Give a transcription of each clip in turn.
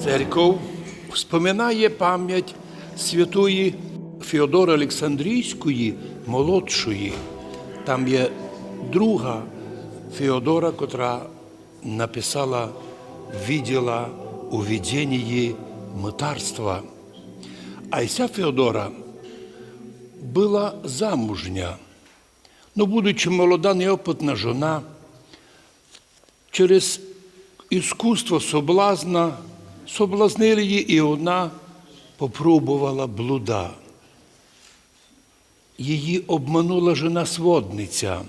Церков вспоминає пам'ять святої Феодора Олександрійської молодшої. Там є друга Феодора, котра написала відділа у віддінні митарства. А ця Феодора була замужня. Ну, будучи молода, неопитна жона, через іскусство соблазна соблазнили її, і вона попробувала блуда. Її обманула жена сводниця,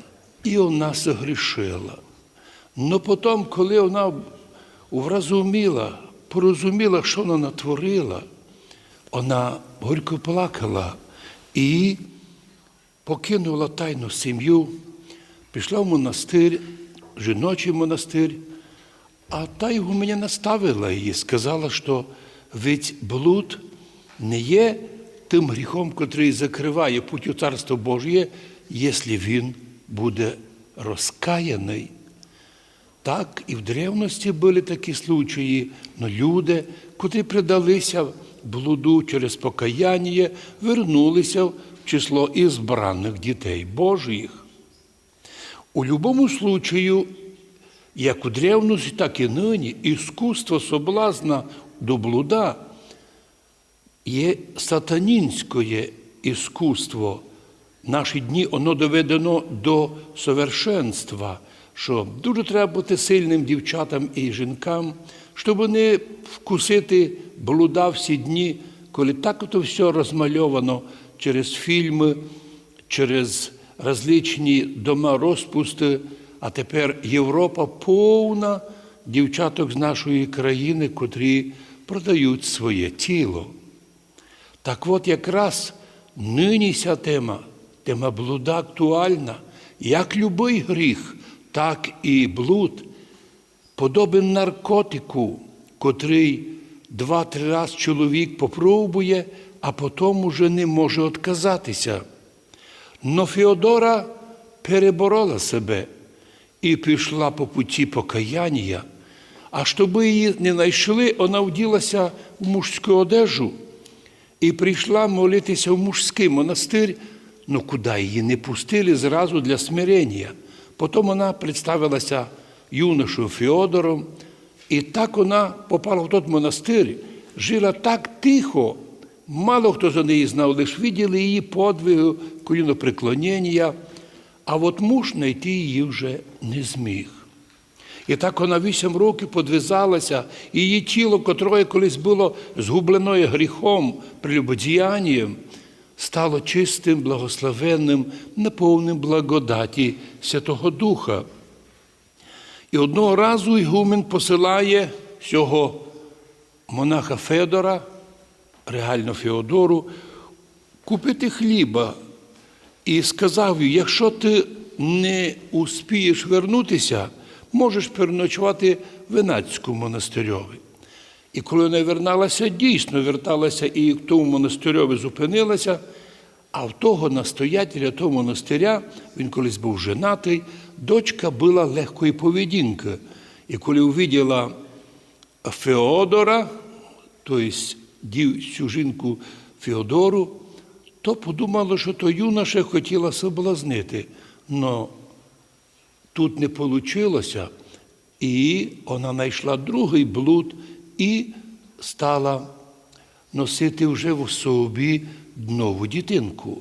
і вона согрішила. Но потім, коли вона вразуміла, порозуміла, що вона натворила, вона горько плакала і покинула тайну сім'ю, пішла в монастир, жіночий монастир, а та його мені наставила її, сказала, що ведь блуд не є тим гріхом, котрий закриває путь у Царство Божє, якщо він буде розкаяний. Так, і в древності були такі случаї, но люди, котрі придалися блуду через покаяння, вернулися в число ізбраних дітей Божих. У будь-якому случаю, як у древності, так і нині, іскусство соблазна до блуда є сатанінське іскусство. Наші дні воно доведено до совершенства, що дуже треба бути сильним дівчатам і жінкам, щоб не вкусити блуда всі дні, коли так ото все розмальовано через фільми, через различні дома розпусти, а тепер Європа повна дівчаток з нашої країни, котрі продають своє тіло. Так от якраз нині ця тема, тема блуда актуальна, як любий гріх, так і блуд, подобен наркотику, котрий два-три раз чоловік попробує, а потім уже не може відказатися. Но Феодора переборола себе і пішла по путі покаяння, а щоб її не знайшли, вона вділася в мужську одежу і прийшла молитися в мужський монастир, ну куди її не пустили зразу для смирення. Потім вона представилася юношу Феодором, і так вона попала в той монастир, жила так тихо, мало хто за неї знав, лише виділи її подвиги, колінопреклонення, а от муж знайти її вже не зміг. І так вона вісім років подвизалася, і її тіло, котре колись було згубленою гріхом, прелюбодіянням, стало чистим, благословенним, неповним благодаті Святого Духа. І одного разу Ігумен посилає цього монаха Федора, реально Феодору, купити хліба і сказав їй, якщо ти не успієш вернутися, можеш переночувати в Венацькому монастирьові. І коли вона верналася, дійсно верталася і в тому монастирьові зупинилася, а в того настоятеля, того монастиря, він колись був женатий, дочка була легкої поведінки. І коли увиділа Феодора, тобто цю жінку Феодору, то подумала, що то юноша хотіла соблазнити. Но тут не вийшло, і вона знайшла другий блуд і стала носити вже в собі нову дітинку.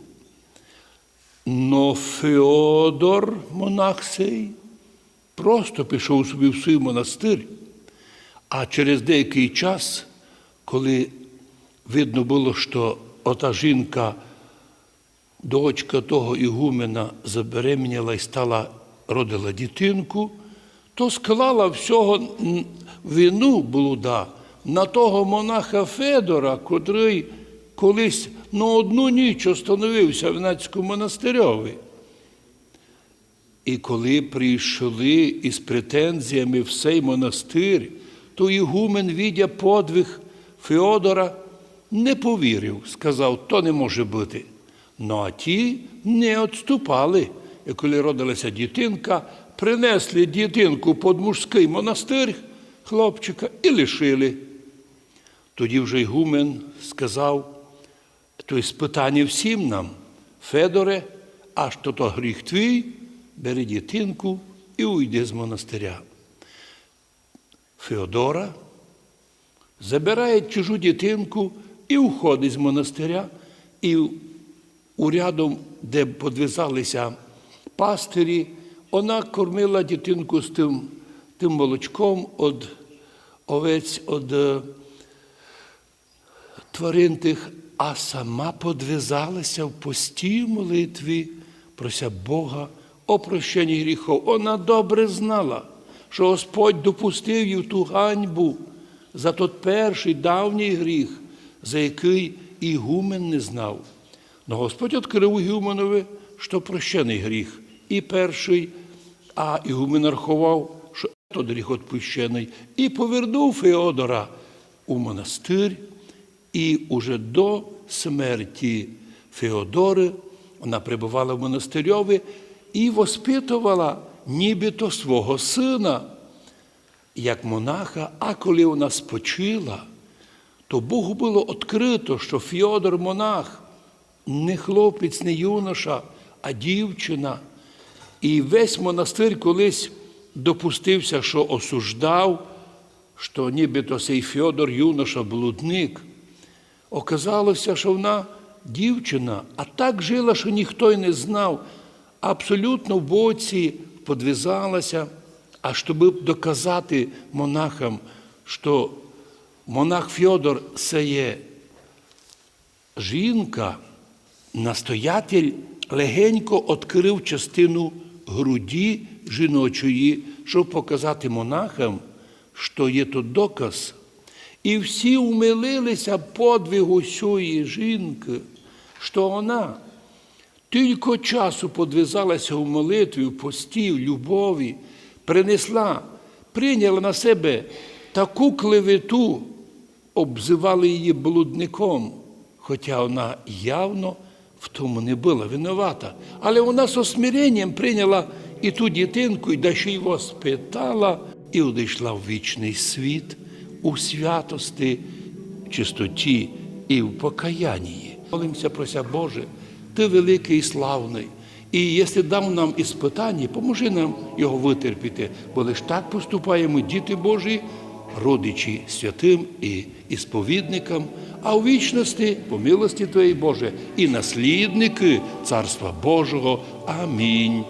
Но Феодор, монах сей, просто пішов собі в свій монастир, а через деякий час, коли видно було, що ота жінка, дочка того ігумена, забеременіла і стала родила дітинку, то склала всього вину блуда на того монаха Федора, котрий колись на одну ніч остановився в Нацькому монастирьові. І коли прийшли із претензіями в цей монастир, то Ігумен, відя подвиг Феодора, не повірив, сказав, то не може бути. Ну а ті не відступали. І коли родилася дітинка, принесли дітинку під мужський монастир хлопчика і лишили. Тоді вже Ігумен сказав, то спитання всім нам, Федоре, аж то то гріх твій, бери дітинку і уйди з монастиря. Феодора забирає чужу дитинку і уходить з монастиря, і у рядом, де подвизалися пастирі, вона кормила дитинку з тим, тим молочком від овець, від е, тварин тих, а сама подвизалася в постій молитві, прося Бога о прощенні гріхов. Вона добре знала, що Господь допустив їй ту ганьбу за тот перший давній гріх, за який ігумен не знав. Но Господь відкрив Ігуменові, що прощений гріх, і перший, а Ігумен рахував, що тот гріх відпущений, і повернув Феодора у монастир, і уже до смерті Феодори вона перебувала в монастирьові і воспитувала нібито свого сина. Як монаха, а коли вона спочила, то Богу було відкрито, що Фьодор монах не хлопець, не юноша, а дівчина. І весь монастир колись допустився, що осуждав, що нібито цей Фьодор юноша блудник. Оказалося, що вона дівчина, а так жила, що ніхто й не знав, абсолютно в боці подвизалася. А щоб доказати монахам, що монах Фьодор це є жінка, настоятель легенько відкрив частину груді жіночої, щоб показати монахам, що є тут доказ. І всі умилилися подвигу цієї жінки, що вона тільки часу подвизалася в молитві, в пості, в любові, принесла, прийняла на себе таку клевету, обзивали її блудником, хоча вона явно в тому не була винувата. Але вона з осмиренням прийняла і ту дитинку, і да ще його спитала, і одійшла в вічний світ у святості, чистоті і в покаянні. Молимося, прося Боже, Ти великий і славний. І якщо дав нам іспитання, поможи нам його витерпіти, бо лише так поступаємо діти Божі, родичі святим і ісповідникам, а у вічності, по милості Твоєї Боже, і наслідники Царства Божого. Амінь.